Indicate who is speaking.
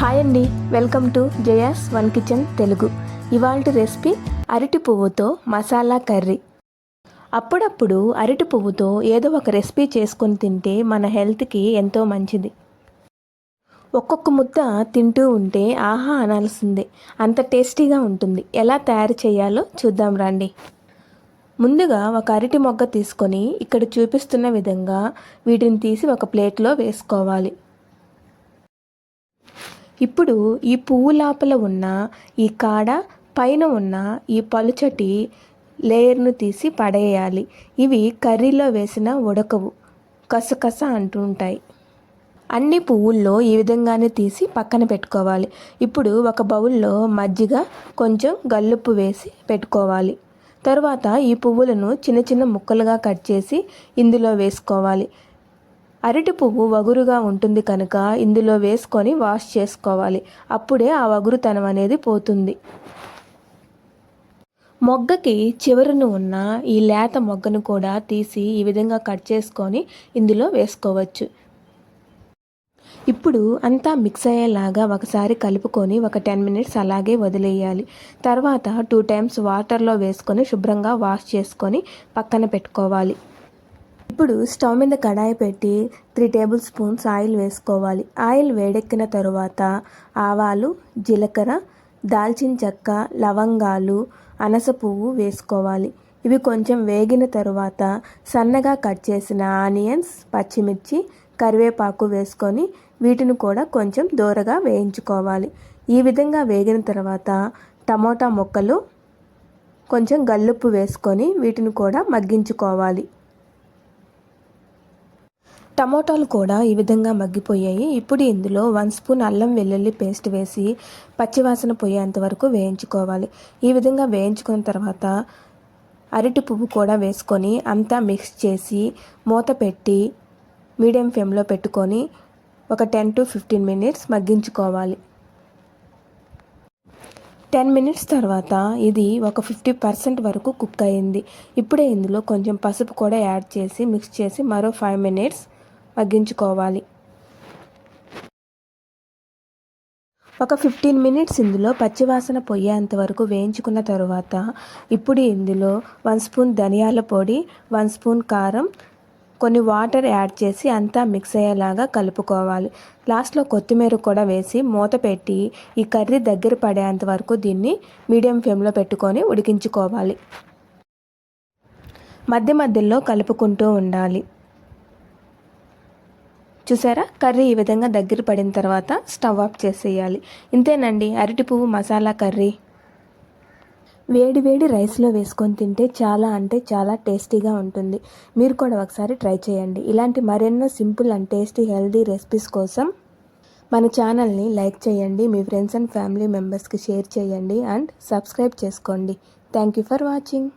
Speaker 1: Hi అండి welcome to Jaya's one kitchen Telugu. ఇవాళ recipe అరటి పువ్వుతో మసాలా కర్రీ. అప్పుడప్పుడు అరటి పువ్వుతో ఏదో ఒక రెసిపీ చేసుకొని తింటే మన హెల్త్కి ఎంతో మంచిది. ఒక్కొక్క ముద్ద తింటూ ఉంటే ఆహా అనాల్సిందే అంత టేస్టీగా ఉంటుంది. ఎలా తయారు చేయాలో చూద్దాం రండి. ముందుగా ఒక అరటి మొగ్గ తీసుకొని ఇక్కడ చూపిస్తున్న విధంగా వీటిని తీసి ఒక ప్లేట్లో వేసుకోవాలి. ఇప్పుడు ఈ పువ్వు లోపల ఉన్న ఈ కాడ పైన ఉన్న ఈ పలుచటి లేయర్ను తీసి పడేయాలి. ఇవి కర్రీలో వేసిన ఉడకవు కసకస అంటూ ఉంటాయి. అన్ని పువ్వుల్లో ఈ విధంగానే తీసి పక్కన పెట్టుకోవాలి. ఇప్పుడు ఒక బౌల్లో మజ్జిగ కొంచెం గల్లుప్పు వేసి పెట్టుకోవాలి. తర్వాత ఈ పువ్వులను చిన్న చిన్న ముక్కలుగా కట్ చేసి ఇందులో వేసుకోవాలి. అరటి పువ్వు వగురుగా ఉంటుంది కనుక ఇందులో వేసుకొని వాష్ చేసుకోవాలి. అప్పుడే ఆ వగురుతనం అనేది పోతుంది. మొగ్గకి చివరను ఉన్న ఈ లేత మొగ్గను కూడా తీసి ఈ విధంగా కట్ చేసుకొని ఇందులో వేసుకోవచ్చు. ఇప్పుడు అంతా మిక్స్ అయ్యేలాగా ఒకసారి కలుపుకొని ఒక టెన్ మినిట్స్ అలాగే వదిలేయాలి. తర్వాత టూ టైమ్స్ వాటర్లో వేసుకొని శుభ్రంగా వాష్ చేసుకొని పక్కన పెట్టుకోవాలి. ఇప్పుడు స్టవ్ మీద కడాయి పెట్టి త్రీ టేబుల్ స్పూన్స్ ఆయిల్ వేసుకోవాలి. ఆయిల్ వేడెక్కిన తరువాత ఆవాలు జీలకర్ర దాల్చిన చెక్క లవంగాలు అనస పువ్వు వేసుకోవాలి. ఇవి కొంచెం వేగిన తరువాత సన్నగా కట్ చేసిన ఆనియన్స్ పచ్చిమిర్చి కరివేపాకు వేసుకొని వీటిని కూడా కొంచెం దూరగా వేయించుకోవాలి. ఈ విధంగా వేగిన తర్వాత టమోటా ముక్కలు కొంచెం గల్లుప్పు వేసుకొని వీటిని కూడా మగ్గించుకోవాలి. టమోటాలు కూడా ఈ విధంగా మగ్గిపోయాయి. ఇప్పుడు ఇందులో వన్ స్పూన్ అల్లం వెల్లుల్లి పేస్ట్ వేసి పచ్చివాసన పోయేంత వరకు వేయించుకోవాలి. ఈ విధంగా వేయించుకున్న తర్వాత అరటి పువ్వు కూడా వేసుకొని అంతా మిక్స్ చేసి మూత పెట్టి మీడియం ఫ్లేమ్లో పెట్టుకొని ఒక టెన్ టు ఫిఫ్టీన్ మినిట్స్ మగ్గించుకోవాలి. టెన్ మినిట్స్ తర్వాత ఇది ఒక ఫిఫ్టీ పర్సెంట్ వరకు కుక్ అయింది. ఇప్పుడే ఇందులో కొంచెం పసుపు కూడా యాడ్ చేసి మిక్స్ చేసి మరో ఫైవ్ మినిట్స్ మగ్గించుకోవాలి ఒక ఫిఫ్టీన్ మినిట్స్ ఇందులో పచ్చివాసన పొయ్యేంత వరకు వేయించుకున్న తరువాత ఇప్పుడు ఇందులో వన్ స్పూన్ ధనియాల పొడి వన్ స్పూన్ కారం కొన్ని వాటర్ యాడ్ చేసి అంతా మిక్స్ అయ్యేలాగా కలుపుకోవాలి. లాస్ట్లో కొత్తిమీర కూడా వేసి మూత పెట్టి ఈ కర్రీ దగ్గర పడేంత వరకు దీన్ని మీడియం ఫ్లేమ్లో పెట్టుకొని ఉడికించుకోవాలి. మధ్య మధ్యలో కలుపుకుంటూ ఉండాలి. చూసారా? కర్రీ ఈ విధంగా దగ్గర పడిన తర్వాత స్టవ్ ఆఫ్ చేసేయాలి. ఇంతేనండి అరటి పువ్వు మసాలా కర్రీ. వేడి వేడి రైస్లో వేసుకొని తింటే చాలా అంటే చాలా టేస్టీగా ఉంటుంది. మీరు కూడా ఒకసారి ట్రై చేయండి. ఇలాంటి మరెన్నో simple and tasty healthy recipes కోసం మన ఛానల్ని లైక్ చేయండి మీ ఫ్రెండ్స్ అండ్ ఫ్యామిలీ మెంబర్స్కి షేర్ చేయండి అండ్ సబ్స్క్రైబ్ చేసుకోండి. Thank you for watching.